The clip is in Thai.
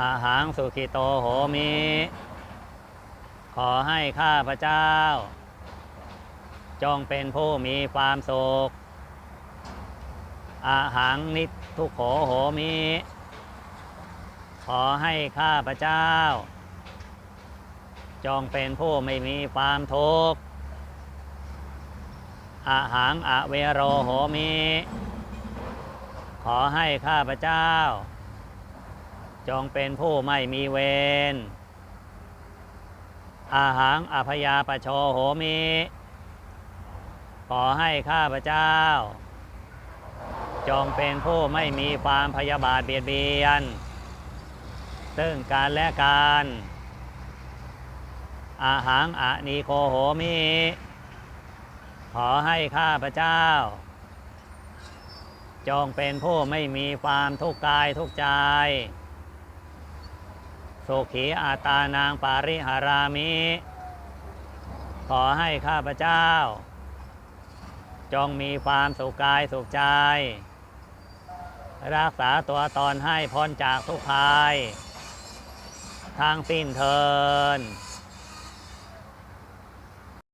อาหารสุขิโตโหมิ ขอให้ข้าพเจ้า จงเป็นผู้มีความสุข อาหารนิทุโขโหมิ ขอให้ข้าพเจ้า จงเป็นผู้ไม่มีความทุกข์อาหารอเวโรโหมิ ขอให้ข้าพเจ้า จงเป็นผู้ไม่มีเวร อาหารอภยาปโชโหมิ ขอให้ข้าพเจ้า จงเป็นผู้ไม่มีความพยาบาทเบียดเบียน ซึ่งการและการ อาหารอะนีโคโหมิ ขอให้ข้าพเจ้า จงเป็นผู้ไม่มีความทุกข์กายทุกข์ใจ สุขีอาตานางปาริหารามิ ขอให้ข้าพเจ้า จงมีความสุขกายสุขใจ รักษาตัวตนให้พ้นจากทุกภัย ทางสิ้นเทิน